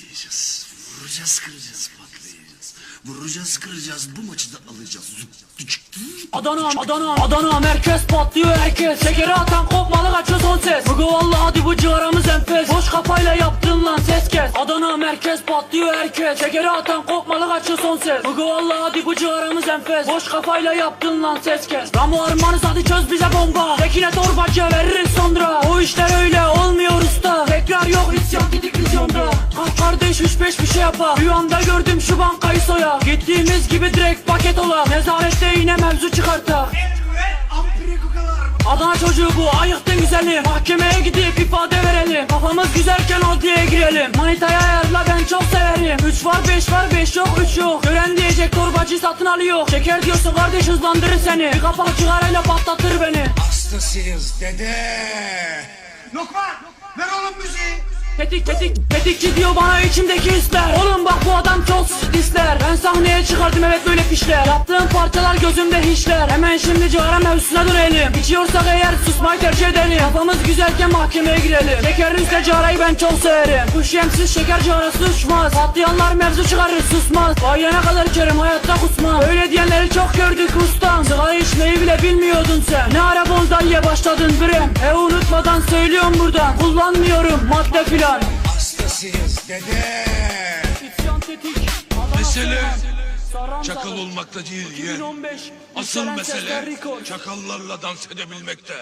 patlayacağız. Vuracağız kıracağız patlayacağız. Vuracağız kıracağız. Bu maçı da alacağız. Adana, Adana, Adana merkez patlıyor herkes. Şekeri atan kopmalı kaçıyor son ses. Bugü valla hadi bu ciğaramız enfes. Boş kafayla yaptın lan ses kes. Adana merkez patlıyor herkes. Şekeri atan kopmalı kaçıyor son ses. Bugü valla hadi bu ciğaramız enfes. Boş kafayla yaptın lan ses kes. Ramo armanız hadi çöz bize bomba. Tekine torbacı veririz sonra beş bir şey yapa Rüyamda gördüm şu bankayı soya Gittiğimiz gibi direkt paket ola Nezarette yine mevzu çıkarta Adana çocuğu bu ayıktın güzeli Mahkemeye gidip ifade verelim. Kafamız güzelken adliye girelim. Manitaya ayarla ben çok severim. 3 var 5 var 5 yok 3 yok. Gören diyecek torbacı satın alıyor. Şeker diyorsun kardeş hızlandırır seni. Bir kapak cigarayla patlatır beni. Hastasıyız dede. Lokman ver müziği. Tetik tetik tetikçi diyor bana içimdeki hisler. Oğlum bak bu adam çok disler Ben sahneye çıkardım evet böyle fişler Yaptığım parçalar gözümde hiçler. Hemen şimdi cigara mevzusuna dönelim. İçiyorsak eğer susmayı tercih edelim. Kafamız güzelken mahkemeye girelim. Şekerin üstüne cigarayı ben çok severim. Kuş yemsiz şeker cigarası uçmaz Patlayanlar mevzu çıkarır susmaz. Bayana kadar içerim hayatta kusmaz. Öyle çok gördük ustam Sigara içmeyi bile bilmiyordun sen Ne ara bonzalye başladın birem E unutmadan söylüyorum buradan Kullanmıyorum madde filan Hastasıyız dede. İsyan tetik. Adana Mesele Çakal olmakta değil yeğen. 2015. Asıl mesele çakallarla dans edebilmekte.